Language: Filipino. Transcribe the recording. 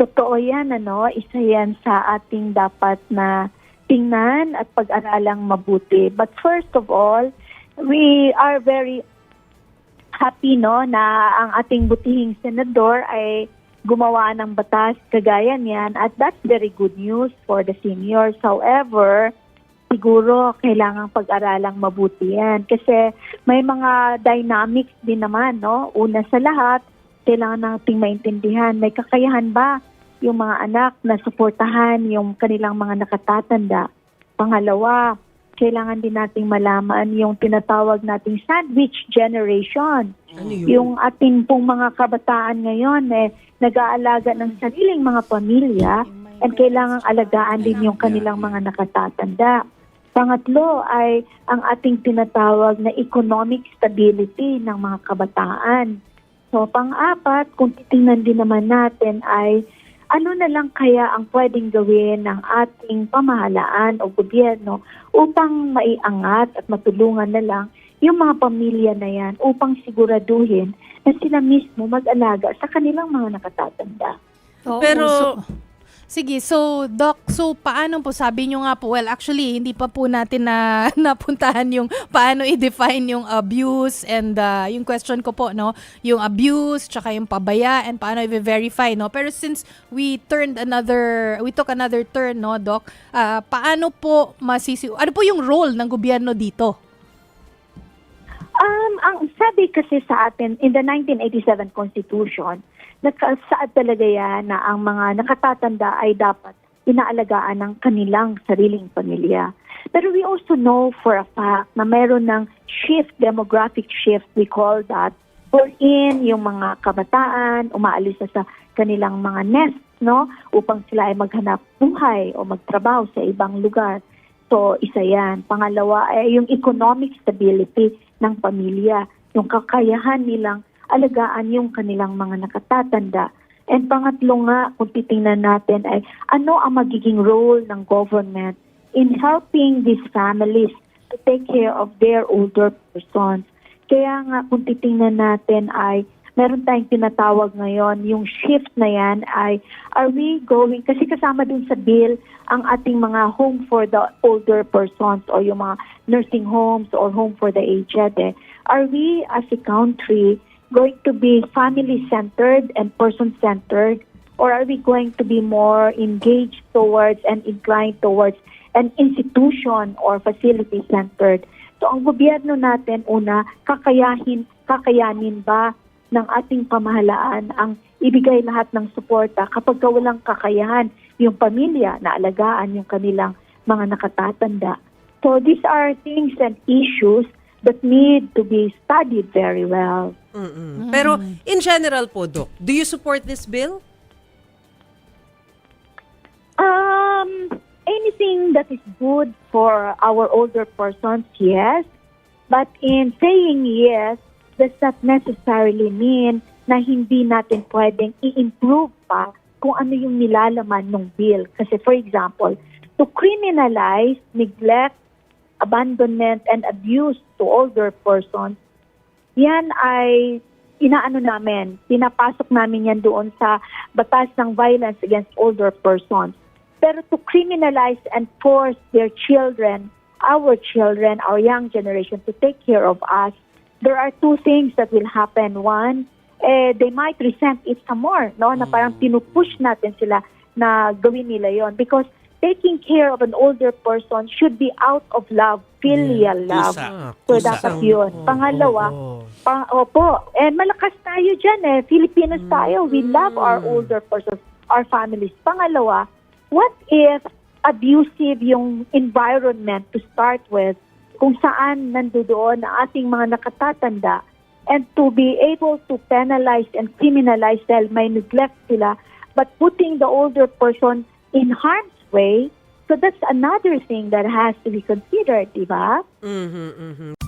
Totoo yan, ano? Isa yan sa ating dapat na tingnan at pag-aralang mabuti. But first of all, we are very happy, no, na ang ating butihing senador ay gumawa ng batas kagaya niyan at that's very good news for the seniors. However, siguro kailangang pag-aralang mabuti yan kasi may mga dynamics din naman, no? Una sa lahat, kailangan nating maintindihan, may kakayahan ba yung mga anak na suportahan yung kanilang mga nakatatanda. Pangalawa, kailangan din nating malaman yung tinatawag nating sandwich generation. Ano yun? Yung ating pong mga kabataan ngayon eh, nag-aalaga ng sariling mga pamilya and kailangang alagaan din yung kanilang mga nakatatanda. Pangatlo ay ang ating tinatawag na economic stability ng mga kabataan. So pang-apat, kung titingnan din naman natin ay ano na lang kaya ang pwedeng gawin ng ating pamahalaan o gobyerno upang maiangat at matulungan na lang yung mga pamilya na yan upang siguraduhin na sila mismo mag-alaga sa kanilang mga nakatatanda. Oo, Pero- so- sige, so Doc, so paano po sabi nyo nga po, well actually hindi pa po natin na napuntahan yung paano i-define yung abuse and uh, yung question ko po, no, yung abuse tsaka yung pabaya and paano i-verify, no. Pero since we turned another, we took another turn, no, Doc, ah, paano po masisi, ano po yung role ng gobyerno dito? Um, ang sabi kasi sa atin in the 1987 Constitution, nakasaad talaga yan na ang mga nakatatanda ay dapat inaalagaan ng kanilang sariling pamilya. Pero we also know for a fact na meron ng shift, demographic shift, we call that, wherein yung mga kabataan umaalis na sa kanilang mga nest, no? Upang sila ay maghanap buhay o magtrabaho sa ibang lugar. So, isa yan. Pangalawa ay yung economic stability ng pamilya. Yung kakayahan nilang alagaan yung kanilang mga nakatatanda. And pangatlo nga, kung titingnan natin ay ano ang magiging role ng government in helping these families to take care of their older persons. Kaya nga, kung titingnan natin ay meron tayong tinatawag ngayon, yung shift na yan ay, are we going, kasi kasama dun sa bill, ang ating mga home for the older persons o yung mga nursing homes or home for the aged, eh, are we as a country going to be family-centered and person-centered or are we going to be more engaged towards and inclined towards an institution or facility-centered? So ang gobyerno natin, una, kakayahin, kakayanin ba ng ating pamahalaan ang ibigay lahat ng suporta kapag ka walang kakayahan yung pamilya na alagaan yung kanilang mga nakatatanda. So these are things and issues that need to be studied very well. Mm-mm. Pero in general po, Doc, do you support this bill? Um, anything that is good for our older persons, yes. But in saying yes, does not necessarily mean na hindi natin pwedeng i-improve pa kung ano yung nilalaman ng bill. Kasi for example, to criminalize neglect, abandonment, and abuse to older persons, yan ay inaano namin, pinapasok namin yan doon sa batas ng violence against older persons. Pero to criminalize and force their children, our children, our young generation to take care of us, there are two things that will happen. One, eh, they might resent it some more, no? Na parang pinupush natin sila na gawin nila yon because taking care of an older person should be out of love, filial love. Kusa. So, Kusa. dapat yun. Pangalawa, pang, opo, eh, malakas tayo dyan eh. Filipinos tayo. We love our older persons, our families. Pangalawa, what if abusive yung environment to start with kung saan nandoon ang ating mga nakatatanda and to be able to penalize and criminalize dahil may neglect sila but putting the older person in harm's way, so that's another thing that has to be considered, di ba? Mhm, mhm.